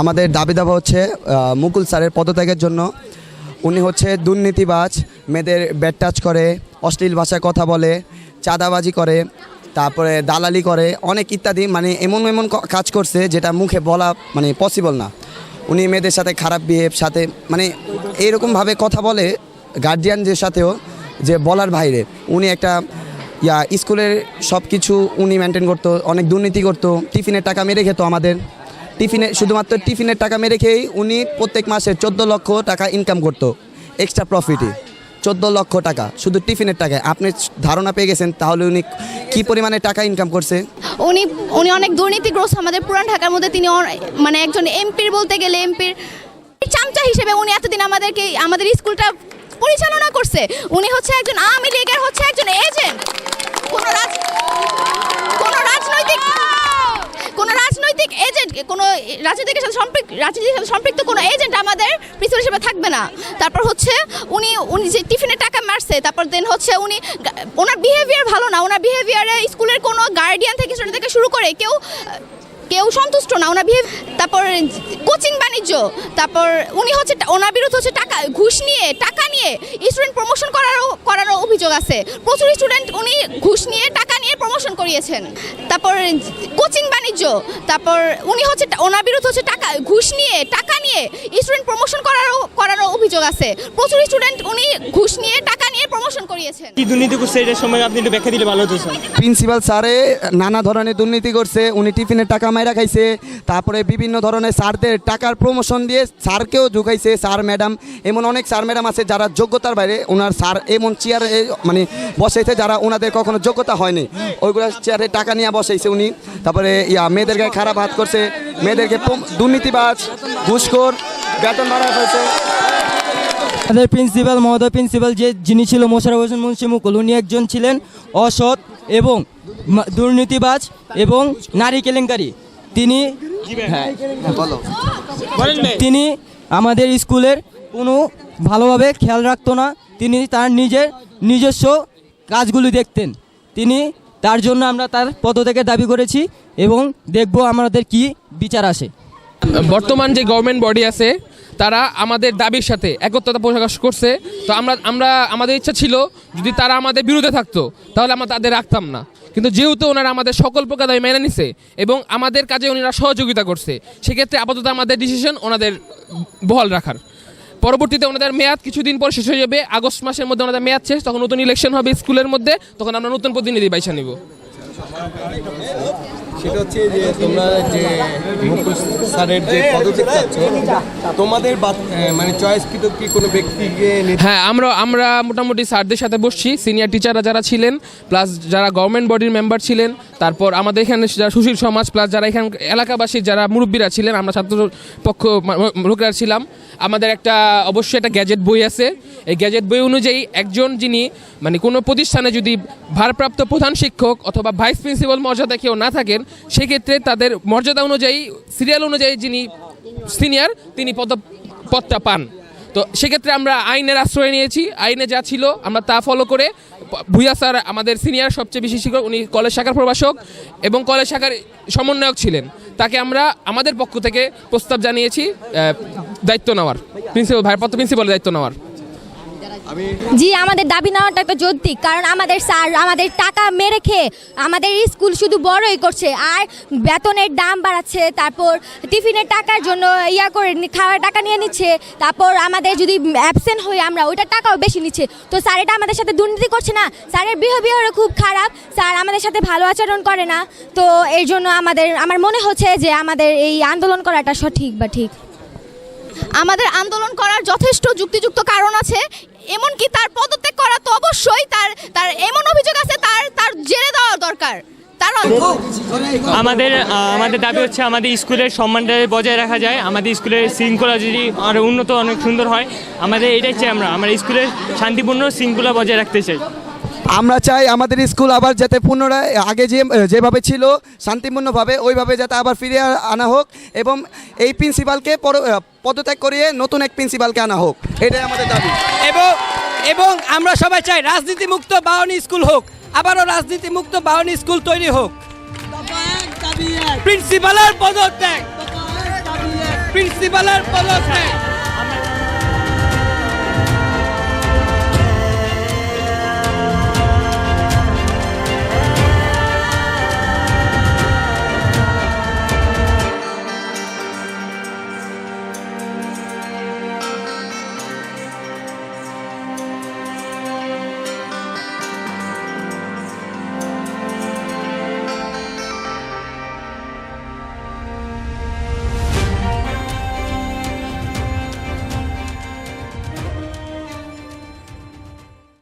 আমাদের দাবি দাবা হচ্ছে মুকুল স্যারের পদত্যাগের জন্য। উনি হচ্ছে দুর্নীতিবাজ, মেয়েদের ব্যাট টাচ করে, অশ্লীল ভাষায় কথা বলে, চাঁদাবাজি করে, তারপরে দালালি করে, অনেক ইত্যাদি মানে এমন এমন কাজ করছে যেটা মুখে বলা মানে পসিবল না। উনি মেয়েদের সাথে খারাপ বিহেভ সাথে মানে এইরকমভাবে কথা বলে গার্জিয়ানদের সাথেও যে বলার বাইরে। উনি একটা, ইয়া, স্কুলের সব কিছু উনি মেনটেন করতো, অনেক দুর্নীতি করতো, টিফিনের টাকা মেরে খেত আমাদের। টিফিনে, শুধুমাত্র টিফিনের টাকা মেরে খেয়েই উনি প্রত্যেক মাসে চোদ্দ লক্ষ টাকা ইনকাম করতো এক্সট্রা প্রফিটে চোদ্দ লক্ষ টাকা, শুধু টিফিনের টাকায়। আপনি ধারণা পেয়ে গেছেন, তাহলে উনি কি পরিমাণে টাকা ইনকাম করছে? উনি উনি অনেক দুর্নীতিগ্রস্ত আমাদের পুরান ঢাকার মধ্যে। তিনি মানে একজন এমপির বলতে গেলে এমপির চামচা হিসেবে উনি এতদিন আমাদেরকে, আমাদের স্কুলটা পরিচালনা করছে। উনি হচ্ছে একজন আওয়ামী লীগের হচ্ছে একজন এজেন্ট কোনো রাজ কোনো রাজনৈতিক কোনো রাজনৈতিক এজেন্ট কোনো রাজনীতির সাথে সম্পৃক্ত রাজনীতির সাথে সম্পৃক্ত কোনো এজেন্ট আমাদের প্রিন্সিপাল হিসেবে থাকবে না। তারপর হচ্ছে উনি উনি যে টিফিনের টাকা মারছে, তারপর দেন হচ্ছে উনি ওনার বিহেভিয়ার ভালো না, ওনার বিহেভিয়ারে স্কুলের কোনো গার্ডিয়ান থেকে স্টুডেন্ট থেকে শুরু করে কেউ কেউ সন্তুষ্ট না, ওনার বিহেভ তারপর কোচিং বাণিজ্য, তারপর উনি হচ্ছে ওনার বিরুদ্ধে হচ্ছে টাকা ঘুষ নিয়ে, টাকা নিয়ে স্টুডেন্ট প্রমোশন করারও করারও অভিযোগ আছে। প্রচুর স্টুডেন্ট উনি ঘুষ নিয়ে টাকা করিয়েছেন তারপর কোচিং বাণিজ্য, তারপর উনি হচ্ছে ওনার বিরুদ্ধে হচ্ছে টাকা, ঘুষ নিয়ে, টাকা নিয়ে স্টুডেন্ট প্রমোশন করারও করারও অভিযোগ আছে। প্রচুর স্টুডেন্ট উনি ঘুষ নিয়ে টাকা নিয়ে করিয়েছেন। কি দুর্নীতি করছে এটার সময় আপনি একটু ব্যাখ্যা দিলে ভালো হতো প্রিন্সিপাল স্যারে নানা ধরনের দুর্নীতি করছে উনি টিফিনের টাকা মাইরা খাইছে তারপরে বিভিন্ন ধরনের স্যারদের টাকার প্রমোশন দিয়ে স্যারকেও ঢুকাইছে স্যার ম্যাডাম এমন অনেক স্যার ম্যাডাম আছে যারা যোগ্যতার বাইরে ওনার স্যার এমন চেয়ারে মানে বসাইছে যারা ওনাদের কখনো যোগ্যতা হয়নি। ওইগুলো চেয়ারে টাকা নিয়ে বসাইছে উনি তারপরে ইয়া মেয়েদের গায়ে খারাপ হাত করছে মেয়েদেরকে দুর্নীতিবাজ ঘুষখোর বেতন বাড়া হয়েছে আমাদের প্রিন্সিপাল মহোদয় প্রিন্সিপাল যে যিনি ছিল মোশারফ হোসেন মুন্সি মুকুল উনি একজন ছিলেন অসৎ এবং দুর্নীতিবাজ এবং নারী কেলেঙ্কারি। তিনি হ্যাঁ বলো। তিনি আমাদের স্কুলের কোনো ভালোভাবে খেয়াল রাখতো না। তিনি তার নিজের নিজস্ব কাজগুলি দেখতেন। তিনি তার জন্য আমরা তার পদত্যাগের দাবি করেছি এবং দেখব আমাদের কি বিচার আসে। বর্তমান যে গভর্নমেন্ট বডি আছে তারা আমাদের দাবির সাথে একত্রতা প্রকাশ করছে। তো আমরা আমরা, আমাদের ইচ্ছা ছিল যদি তারা আমাদের বিরুদ্ধে থাকতো, তাহলে আমরা তাদের রাখতাম না। কিন্তু যেহেতু ওনারা আমাদের সকল প্রকার দাবি মেনে নিছে এবং আমাদের কাজে ওনারা সহযোগিতা করছে, সেক্ষেত্রে আপাতত আমাদের ডিসিশন ওনাদের বহাল রাখার। পরবর্তীতে ওনাদের মেয়াদ কিছুদিন পর শেষ হয়ে যাবে, আগস্ট মাসের মধ্যে ওনাদের মেয়াদ শেষ, তখন নতুন ইলেকশন হবে স্কুলের মধ্যে, তখন আমরা নতুন প্রতিনিধি বাইসা নিব। সেটা হচ্ছে যে তোমরা যে মুকুল স্যারের যে পদত্যাগ চাচ্ছ, তোমাদের মানে চয়েসকৃত কি কোনো ব্যক্তিকে হ্যাঁ আমরা আমরা মোটামুটি স্যারদের সাথে বসছি সিনিয়র টিচাররা যারা ছিলেন প্লাস যারা গভর্নমেন্ট বডির মেম্বার ছিলেন, তারপর আমাদের এখানে যারা সুশীল সমাজ প্লাস যারা এখানে, এলাকাবাসী যারা মুরব্বীরা ছিলেন, আমরা ছাত্র পক্ষ লোকেরা ছিলাম, আমাদের একটা অবশ্যই একটা গ্যাজেট বই আছে। এই গ্যাজেট বই অনুযায়ী একজন যিনি মানে কোনো প্রতিষ্ঠানে যদি ভারপ্রাপ্ত প্রধান শিক্ষক অথবা ভাইস প্রিন্সিপাল মর্যাদা কেউ না থাকেন সেক্ষেত্রে তাদের মর্যাদা অনুযায়ী সিরিয়াল অনুযায়ী যিনি সিনিয়র তিনি পদ, পদটা পান। তো সেক্ষেত্রে আমরা আইনের আশ্রয় নিয়েছি। আইনে যা ছিল, আমরা তা ফলো করে, ভূয়া স্যার আমাদের সিনিয়র সবচেয়ে বেশি শিক্ষক, উনি কলেজ শাখার প্রভাষক এবং কলেজ শাখার সমন্বয়ক ছিলেন। তাকে আমরা আমাদের পক্ষ থেকে প্রস্তাব জানিয়েছি দায়িত্ব নেওয়ার প্রিন্সিপাল ভারপ্রাপ্ত প্রিন্সিপালের দায়িত্ব নেওয়ার। জি আমাদের দাবি নেওয়াটা একটা যৌক্তিক কারণ আমাদের স্যার আমাদের টাকা মেরে খেয়ে আমাদের স্কুল শুধু বড়ই করছে আর বেতনের দাম বাড়াচ্ছে তারপর টিফিনের টাকার জন্য ইয়া করে খাওয়ার টাকা নিয়ে নিচ্ছে তারপর আমাদের যদি অ্যাবসেন্ট হই আমরা ওইটার টাকাও বেশি নিচ্ছে। তো স্যার এটা আমাদের সাথে দুর্নীতি করছে না স্যারের বিহেভিয়ারও খুব খারাপ স্যার আমাদের সাথে ভালো আচরণ করে না তো এর জন্য আমাদের আমার মনে হচ্ছে যে আমাদের এই আন্দোলন করাটা সঠিক বা ঠিক? আমাদের আন্দোলন করার যথেষ্ট যুক্তিযুক্ত কারণ আছে এমনকি তার পদত্যাগ করা তো অবশ্যই, তার তার এমন অভিযোগ আছে, তার তার জেলে দেওয়া দরকার। আমাদের আমাদের দাবি হচ্ছে আমাদের স্কুলের সম্মানটা বজায় রাখা যায়, আমাদের স্কুলের শৃঙ্খলা যদি আরও উন্নত, অনেক সুন্দর হয়, আমাদের এটাই চাই আমরা আমরা স্কুলের শান্তিপূর্ণ শৃঙ্খলা বজায় রাখতে চাই। আমরা চাই আমাদের স্কুল আবার যাতে পুনরায় আগে যে যেভাবে ছিল শান্তিপূর্ণভাবে ওইভাবে যাতে আবার ফিরে আনা হোক এবং এই প্রিন্সিপালকে পর- পদত্যাগ করিয়ে নতুন এক প্রিন্সিপালকে আনা হোক। এটাই আমাদের দাবি। এবং এবং আমরা সবাই চাই রাজনীতি মুক্ত বাউনি স্কুল হোক আবারও রাজনীতি মুক্ত বাউনি স্কুল তৈরি হোক। প্রিন্সিপালের পদত্যাগ। প্রিন্সিপালের পদত্যাগ।